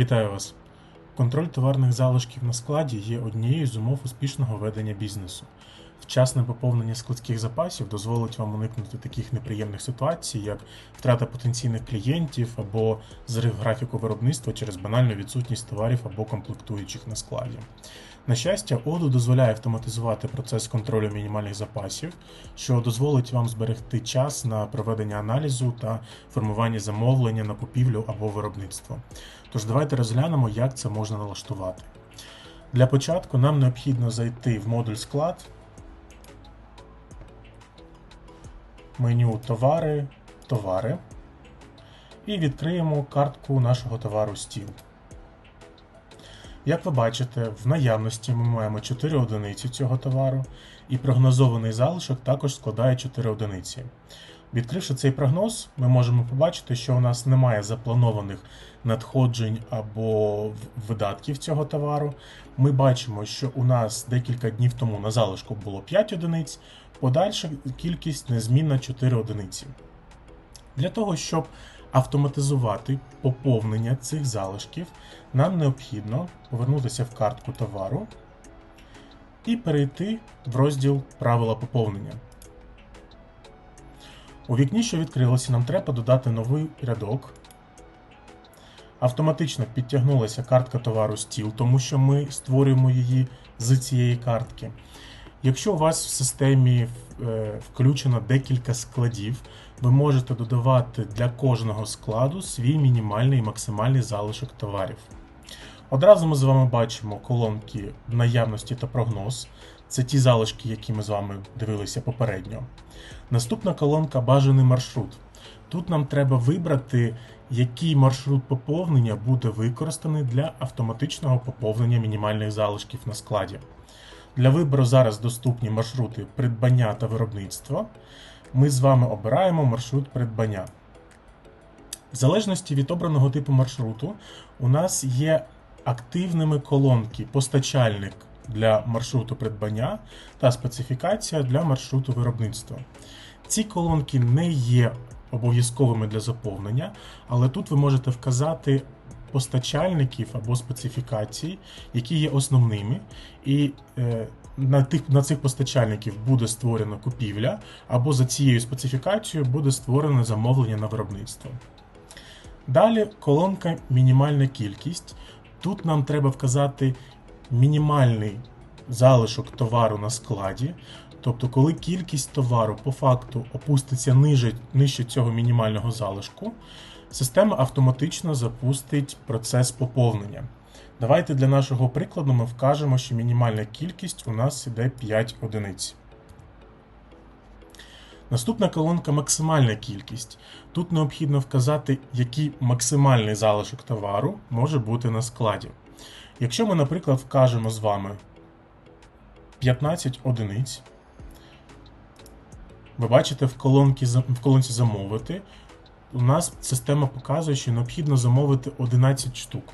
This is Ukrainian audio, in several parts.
Вітаю вас! Контроль товарних залишків на складі є однією з умов успішного ведення бізнесу. Вчасне поповнення складських запасів дозволить вам уникнути таких неприємних ситуацій, як втрата потенційних клієнтів або зрив графіку виробництва через банальну відсутність товарів або комплектуючих на складі. На щастя, ОДУ дозволяє автоматизувати процес контролю мінімальних запасів, що дозволить вам зберегти час на проведення аналізу та формування замовлення на купівлю або виробництво. Тож давайте розглянемо, як це можна налаштувати. Для початку нам необхідно зайти в модуль склад, меню Товари, Товари і відкриємо картку нашого товару стіл. Як ви бачите, в наявності ми маємо 4 одиниці цього товару, і прогнозований залишок також складає 4 одиниці. Відкривши цей прогноз, ми можемо побачити, що у нас немає запланованих надходжень або видатків цього товару. Ми бачимо, що у нас декілька днів тому на залишку було 5 одиниць, подальша кількість незмінна 4 одиниці. Для того, щоб автоматизувати поповнення цих залишків, нам необхідно повернутися в картку товару і перейти в розділ Правила поповнення. У вікні, що відкрилося, нам треба додати новий рядок. Автоматично підтягнулася картка товару стіл, тому що ми створюємо її з цієї картки. Якщо у вас в системі е, включено декілька складів, ви можете додавати для кожного складу свій мінімальний і максимальний залишок товарів. Одразу ми з вами бачимо колонки наявності та прогноз. Це ті залишки, які ми з вами дивилися попередньо. Наступна колонка бажаний маршрут. Тут нам треба вибрати, який маршрут поповнення буде використаний для автоматичного поповнення мінімальних залишків на складі. Для вибору зараз доступні маршрути придбання та виробництва. Ми з вами обираємо маршрут придбання. В залежності від обраного типу маршруту, у нас є активними колонки постачальник для маршруту придбання та специфікація для маршруту виробництва. Ці колонки не є обов'язковими для заповнення, але тут ви можете вказати постачальників або специфікацій, які є основними, і е, на, тих, на цих постачальників буде створена купівля, або за цією специфікацією буде створене замовлення на виробництво. Далі колонка мінімальна кількість. Тут нам треба вказати мінімальний залишок товару на складі. Тобто, коли кількість товару по факту опуститься ниже, нижче цього мінімального залишку, система автоматично запустить процес поповнення. Давайте для нашого прикладу ми вкажемо, що мінімальна кількість у нас іде 5 одиниць. Наступна колонка максимальна кількість. Тут необхідно вказати, який максимальний залишок товару може бути на складі. Якщо ми, наприклад, вкажемо з вами 15 одиниць, ви бачите в, колонці, замовити, у нас система показує, що необхідно замовити 11 штук.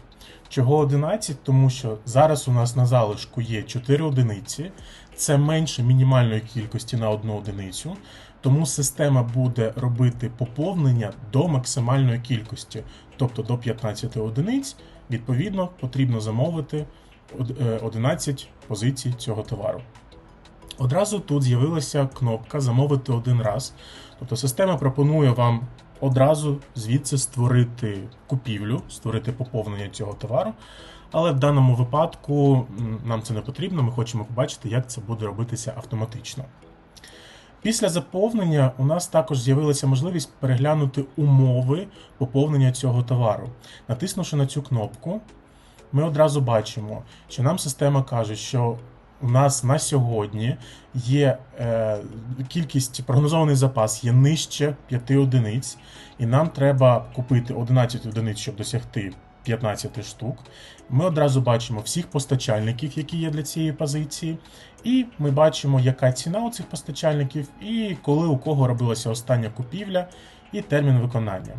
Чого 11? Тому що зараз у нас на залишку є 4 одиниці, це менше мінімальної кількості на одну одиницю, тому система буде робити поповнення до максимальної кількості, тобто до 15 одиниць, відповідно, потрібно замовити е, 11 позицій цього товару. Одразу тут з'явилася кнопка Замовити один раз. Тобто система пропонує вам одразу звідси створити купівлю, створити поповнення цього товару. Але в даному випадку нам це не потрібно, ми хочемо побачити, як це буде робитися автоматично. Після заповнення у нас також з'явилася можливість переглянути умови поповнення цього товару. Натиснувши на цю кнопку, ми одразу бачимо, що нам система каже, що у нас на сьогодні є е, кількість прогнозований запас є нижче 5 одиниць, і нам треба купити 11 одиниць, щоб досягти 15 штук. Ми одразу бачимо всіх постачальників, які є для цієї позиції, і ми бачимо, яка ціна у цих постачальників, і коли у кого робилася остання купівля, і термін виконання.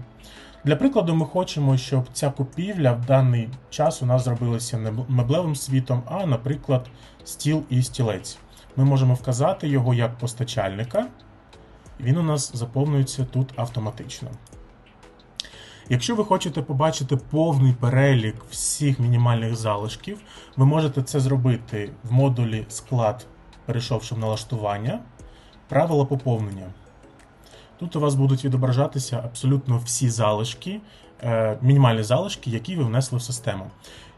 Для прикладу, ми хочемо, щоб ця купівля в даний час у нас зробилася не меблевим світом, а, наприклад, стіл і стілець. Ми можемо вказати його як постачальника, він у нас заповнюється тут автоматично. Якщо ви хочете побачити повний перелік всіх мінімальних залишків, ви можете це зробити в модулі склад, перейшовши в налаштування, правила поповнення. Тут у вас будуть відображатися абсолютно всі залишки, е, мінімальні залишки, які ви внесли в систему.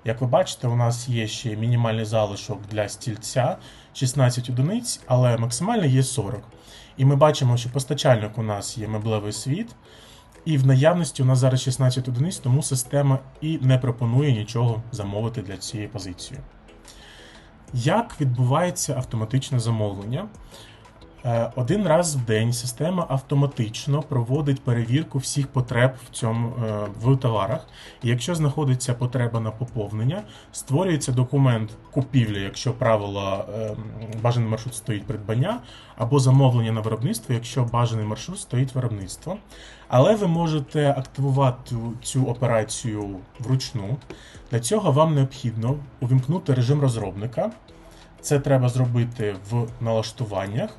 Як ви бачите, у нас є ще мінімальний залишок для стільця 16 одиниць, але максимальний є 40. І ми бачимо, що постачальник у нас є меблевий світ, і в наявності у нас зараз 16 одиниць, тому система і не пропонує нічого замовити для цієї позиції. Як відбувається автоматичне замовлення? Е, Один раз в день система автоматично проводить перевірку всіх потреб в цьому е, в товарах. І якщо знаходиться потреба на поповнення, створюється документ купівлі, якщо правило е, бажаний маршрут стоїть придбання, або замовлення на виробництво, якщо бажаний маршрут стоїть виробництво. Але ви можете активувати цю операцію вручну. Для цього вам необхідно увімкнути режим розробника. Це треба зробити в налаштуваннях.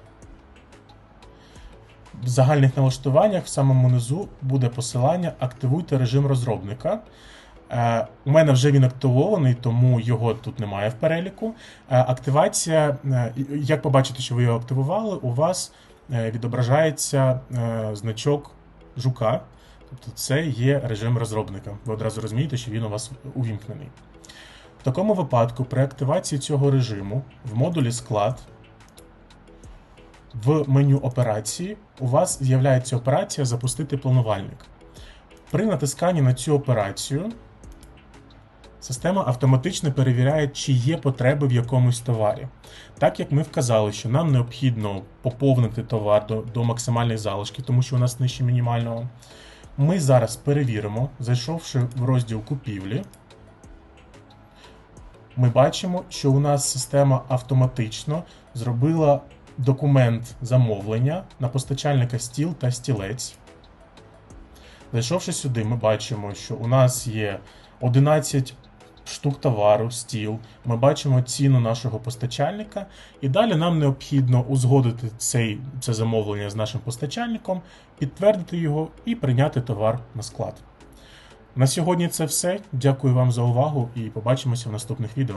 В загальних налаштуваннях в самому низу буде посилання Активуйте режим розробника. Е, У мене вже він активований, тому його тут немає в переліку. Е, Активація, е, як побачите, що ви його активували, у вас відображається значок жука. Тобто це є режим розробника. Ви одразу розумієте, що він у вас увімкнений. В такому випадку, при активації цього режиму в модулі склад в меню операції у вас з'являється операція Запустити планувальник. При натисканні на цю операцію система автоматично перевіряє, чи є потреби в якомусь товарі. Так як ми вказали, що нам необхідно поповнити товар до, до максимальних залишків, тому що у нас нижче мінімального. Ми зараз перевіримо, зайшовши в розділ купівлі, ми бачимо, що у нас система автоматично зробила документ замовлення на постачальника стіл та стілець. Зайшовши сюди, ми бачимо, що у нас є 11 штук товару, стіл. Ми бачимо ціну нашого постачальника, і далі нам необхідно узгодити цей, це замовлення з нашим постачальником, підтвердити його і прийняти товар на склад. На сьогодні це все. Дякую вам за увагу і побачимося в наступних відео.